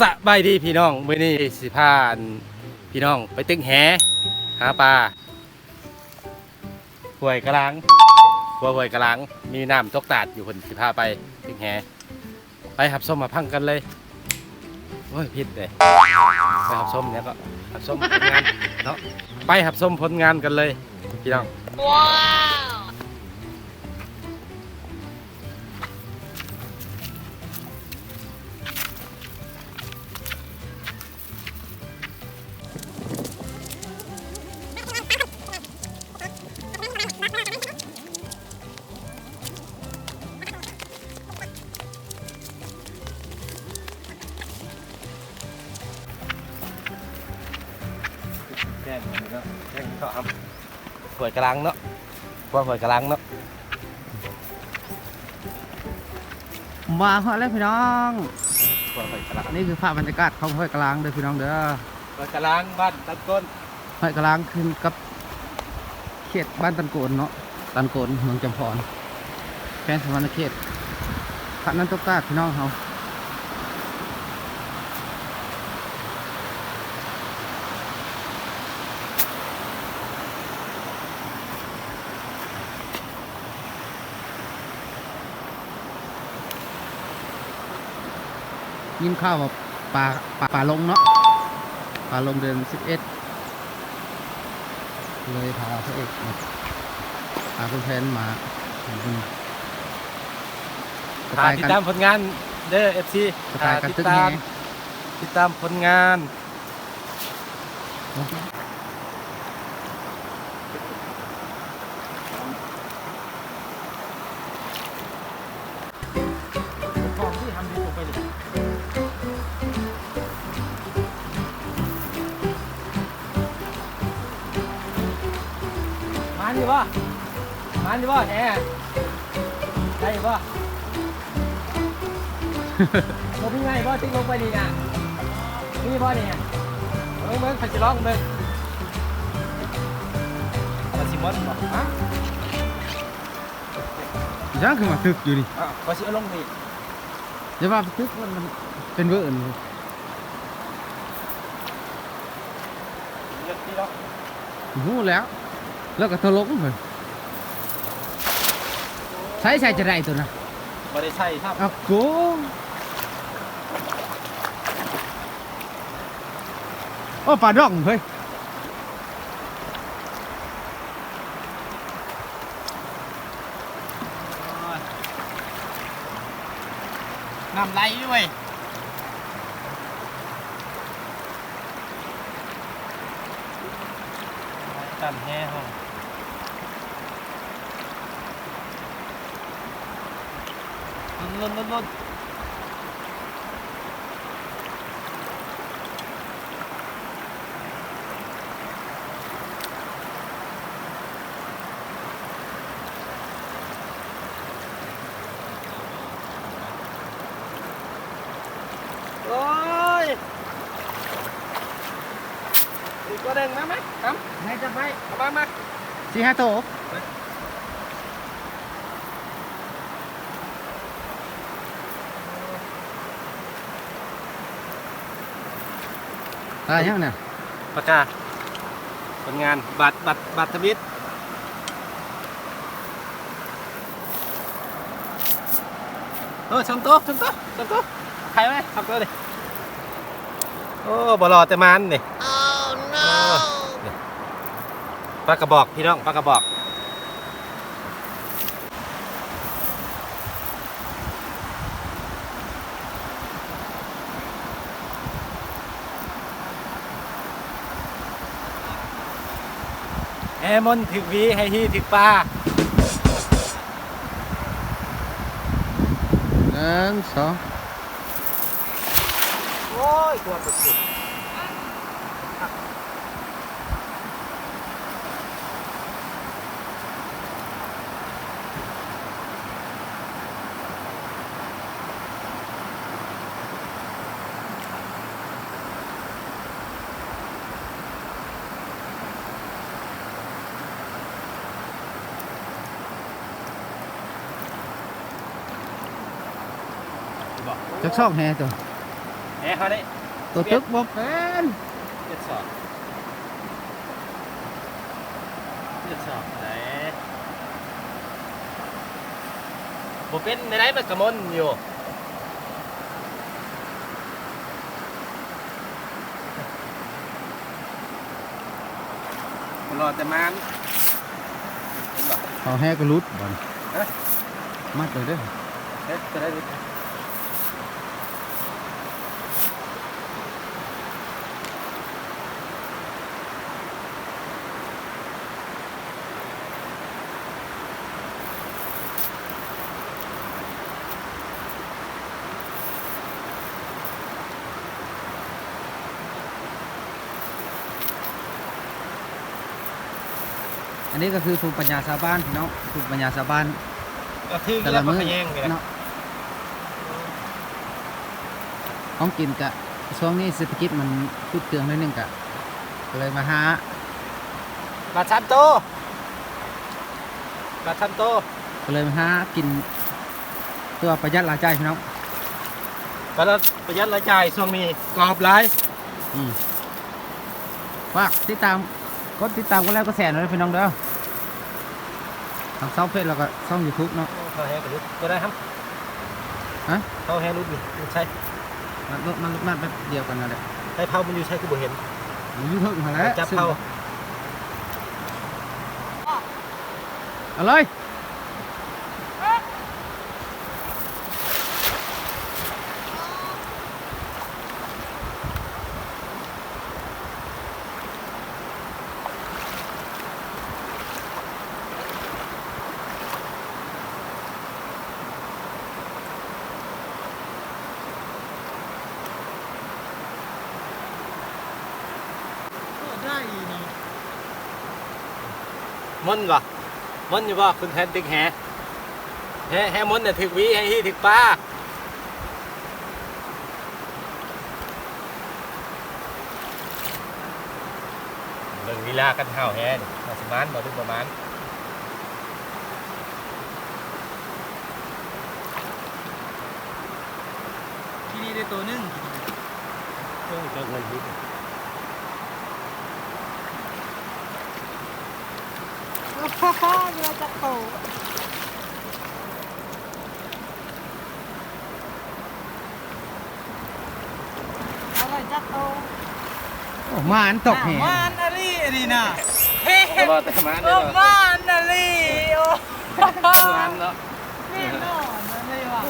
สบายดีพี่น้องมื้อนี้สิพานพี่น้องไปตึงแหหาปลาห้วยกระลังหัวห้วยกระลัง มีน้ำตกตาดอยู่คนสิพาไปตึงแหไปหับส้มมาพังกันเลยโอ้ยผิดเลยไปหับส้มเนี่ยก็หับส้มผลงานเนาะไปหับส้มผลงานกันเลยพี่น้องแจ้ งเนาะแจ้งก็ทำหวยกระลังเนาะว่าหวยกระลังเนาะมาฮอดแล้วพี่น้องว่าหวยกระลังนี่คือภาพบรรยากาศของห้วยกลางเด้อพี่น้องเด้อหวยกระลังบ้านตัดก้นห้วยกลางขึ้นกับเขตบ้านตันโกนเนาะตันโกนเมืองจำพรแฟนสวรรณเขตพระนันตกาพี่น้องเฮา ยินข้าวว่าปลาปลาปลาลงเนาะปลาลงเดือนสิบเอ็ดเลยพาพระเอกมาพาคุณแพนมาอืมสหาไตล์ติดกันตามผลงานเด้อเอฟซีสไตล์การติตึดกแฮตามติดตามผลงาน มันอยู่ป่ะมันอยู่ป่ะแหน่ได้อยู่ป่ะลงพี่ไงป่ะติ๊กลงไปนี่นะนี่ป่ะนี่เบิ้งเบิ้งขันจะร้องเบิ้งมาซิมอนป่ะฮะย่างขึ้นมาตึกอยู่ดิอะก็สิเอาลงนี่เดี๋ยวว่าตึกมันมันเป็นเวอร์นเลือกที่เนาะหูแล้ว แล้วก็ทะลงเลยใช้ใช้จะได้ตัวนะบ่ได้ใช่ครับอะโกโอ้ปลาดองเฮ้ยน้ำไหลด้วยกันแห่ห้อง ลุ้นลุ้นลุ้นลุ้นโอ้ยอีกตัวหนึ่งมาไหมครับ ไหนจะไป เอามามา สี่ห้าโตวตายยังเนี่ยปากกาผลงานบัตรบัตรบัตรทวิตเออช่างโต๊ะช่างโต๊ะช่างโต๊ะใครไหมขับตัวดิโอ้บอลอแต่มันนี่ oh no ปลากระบอกพี่น้องปลากระบอก แอมอนถึกหวีให้ฮีถึกปลาหนึ่งสองโอ้ยตัวสุด บอกจักซอกแฮตัวแอแหเขาได้ตัวตึกบ่เป็นเจ็ดสอบเจ็ดสอบไหนบ่เป็นในไหนมันกระมนอยู่รอแต่มันเขาแห่ก็รุดบ่อนเอ๊ะมัดเลยเด้อเอ๊ะจะได้ นนี้ก็คือภูมิปัญญาชาวบ้านพี่น้องภูมิปัญญาชาวบ้านก็ถือแต่แล้ละวก็มื้อขยงกันเนาะของกินกะช่วงนี้เศรษฐกิจมันฟุดเตืองนิดนึงกะก็เลยมาหาปลาชันโตปลาชันโตก็เลยมาหากินเพื่อประหยัดรายจ่ายพี่น้องปลาประหยัดรายจ่ายช่วงนี้กรอบหลายอืมฝากติดตาม กดติดตามกันแล้วก็แสนเลยพี่น้องเด้อทางเซาเฟซแล้วก็ช่องยูทูบเนาะเขาแห้กับรุดก็ได้ครับฮะเขาแห้รุดนี่มันใช่มันรถมันรถมันแบบเดียวกันนั่นแหละใช้เผามันอยู่ใช่คือบ่เห็นยูทูบมาแล้วจับเผาเอาเลย มันก่อมันอยู่บ่คุณแทนติ๊กแห่แห่แห่มันเนี่ยถึกวีให้ฮีถึกปลาเบิ่งลีลากันเห่าแห่นี่มาสมานบ่ถึงประมาณที่นี่ได้ตัวหนึงเพิ่งเจอเงินฮิ เรือจะโตอะไรจะโตโอ้มาอันตกแหมานนาลีนี่นะเฮ้แต่ว่าแต่มันโอ้เนี่ยมานนาลีโอ้มันเนาะนี่นอนนั่นเลยว่ะ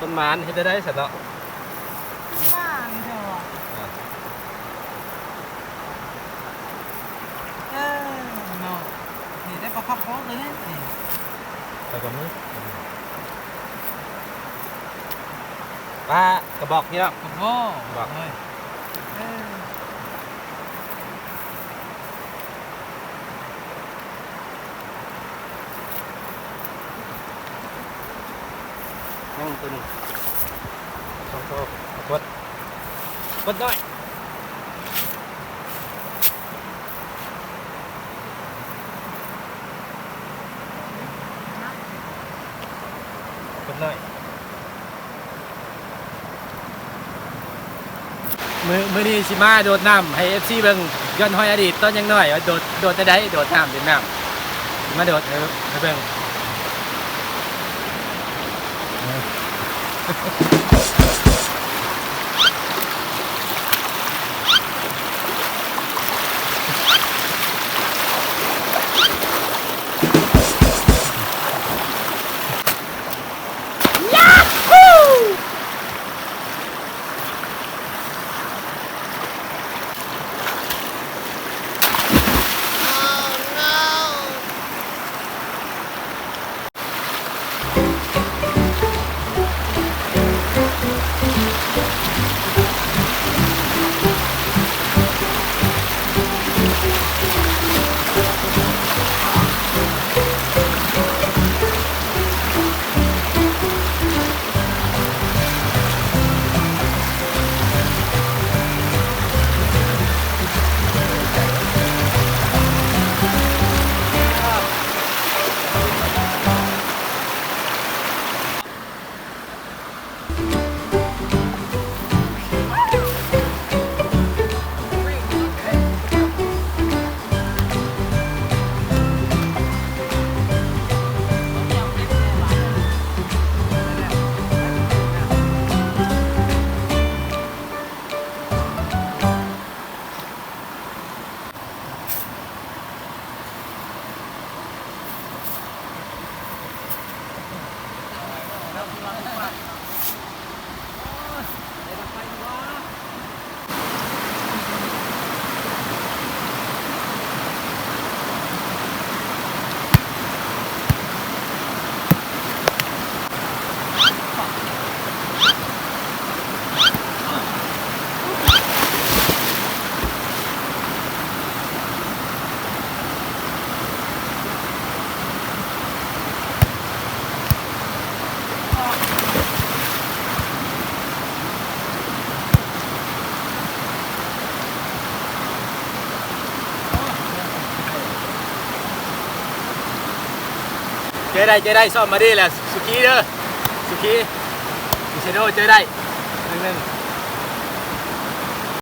ต้นไมันเฮ็ดได้ได้สัตว์เนาะ มานเถอะว่ะเออเนาะ นี่ได้ประคับโค้งเลยเนี่ยนี่ไปกับมือปลากระบอกนี่เนาะ กระบอก บอก เลยเออ นั่งตัว หน่อย มือมือนี้ชิมาโดดน้ำให้เอฟซีเบิ่งย้อนห้อยอดีตต้นยังน้อยว่าโดดโดดแต่ใดโดดน้ำเดินน้ำมาโดดให้ให้เบิ่ง จอได้เจอได้ซ่อมมาดีแหละสุกี้เด้อสุกี้ดิเชโดเจอได้หนึ่งหนึ่ง